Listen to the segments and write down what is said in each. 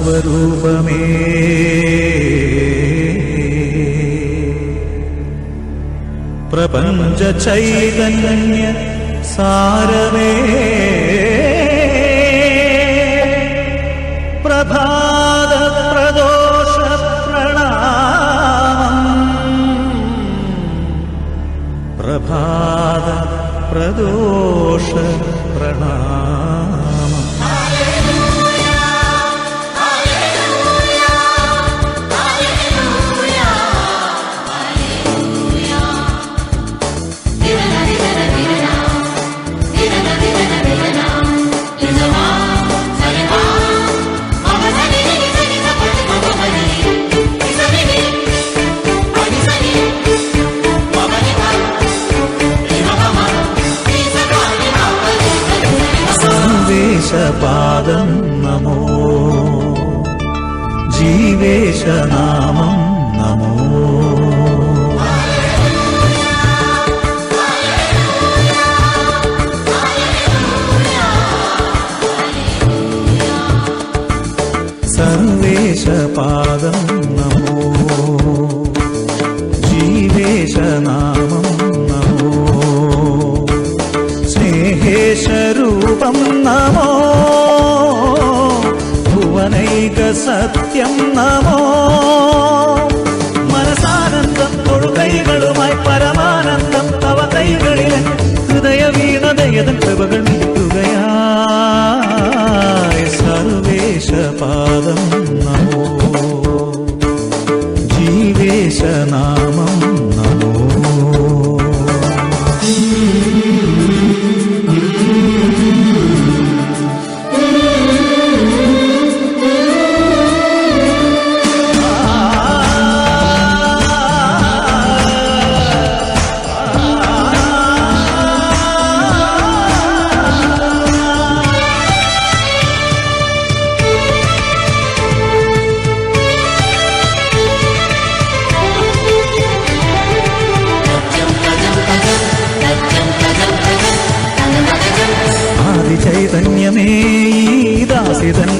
സ്വരൂപമേ പ്രപഞ്ച ചൈതന്യ സാരമേ. പ്രഭാത പ്രദോഷ പ്രണാമം. പ്രഭാത പ്രദോഷ പ്രണാമം. ജീവേശനാമം നമോ സർവേശപാദം നമോ സത്യം നമോ? മനസാനന്ദം തൊഴുകൈകളുമായി പരമാനന്ദം തവ കൈകളിൽ ഹൃദയ വീണതയതൻ കൃപകൾ നിൽക്കുകയായി. സർവേശപാദം നമോ. ജീവേശനാമം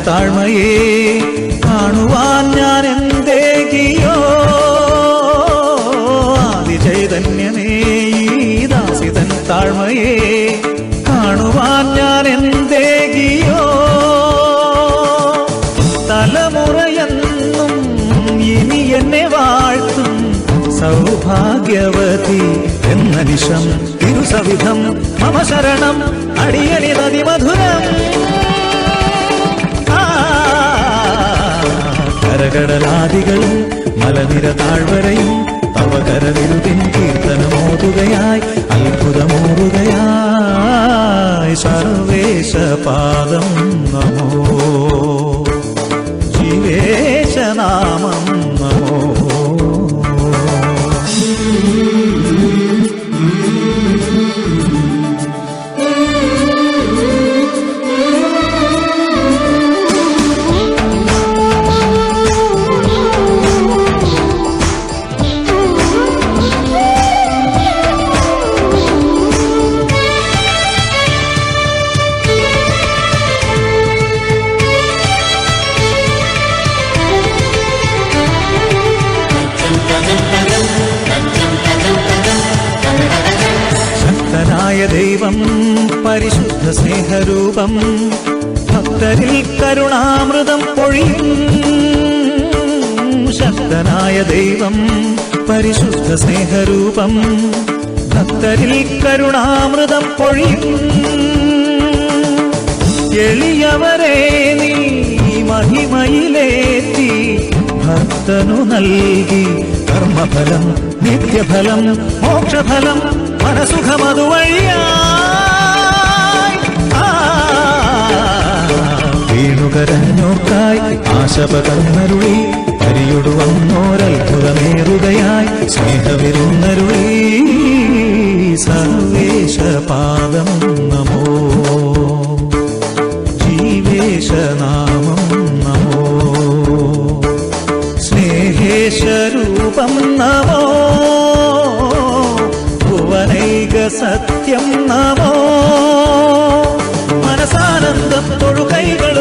താഴ്മയെ കാണുവാൻ ഞാൻ എന്തേകിയോ? ആദിചൈതന്യമേ ദാസിതൻ താഴ്മയെ കാണുവാൻ ഞാൻ എന്തേകിയോ? തലമുറയെന്നും ഇനി എന്നെ വാഴ്ത്തും സൗഭാഗ്യവതി എന്ന നിശം തിരുസവിധം. മമ ശരണം അടിയണി നദി മധുരം കരകടലാദികളും മലനിര താഴ്വരയും തവ കരവിരുതിൻ കീർത്തനമോതുകയായി അത്ഭുതമോതുകയായി സർവേശപാദം നമോ. ജീവേശനാമം പരിശുദ്ധ സ്നേഹരൂപം ഭക്തരിൽ കരുണാമൃതം പൊഴിയും. ശക്തനായ ദൈവം പരിശുദ്ധ സ്നേഹരൂപം ഭക്തരിൽ കരുണാമൃതം പൊഴിയും. എളിയവരെ നീ മഹിമയിലേത്തി ഭക്തനു നൽകി കർമ്മഫലം നിത്യഫലം മോക്ഷഫലം മനസുഖമതു വീണുകരഞ്ഞോർക്കായി ആശ പകർന്നരുളി പരിയൊടു വന്നോരത്ഭുതമേറുകയായി സ്നേഹവിരുന്നരുളി. സർവേശപാദം നമോ. ജീവേശനാമം നമോ. സ്നേഹേശരൂപം നമോ. ഭുവനൈക സത്യം നമോ. മനസാനന്ദം തൊഴുകൈകളുമായി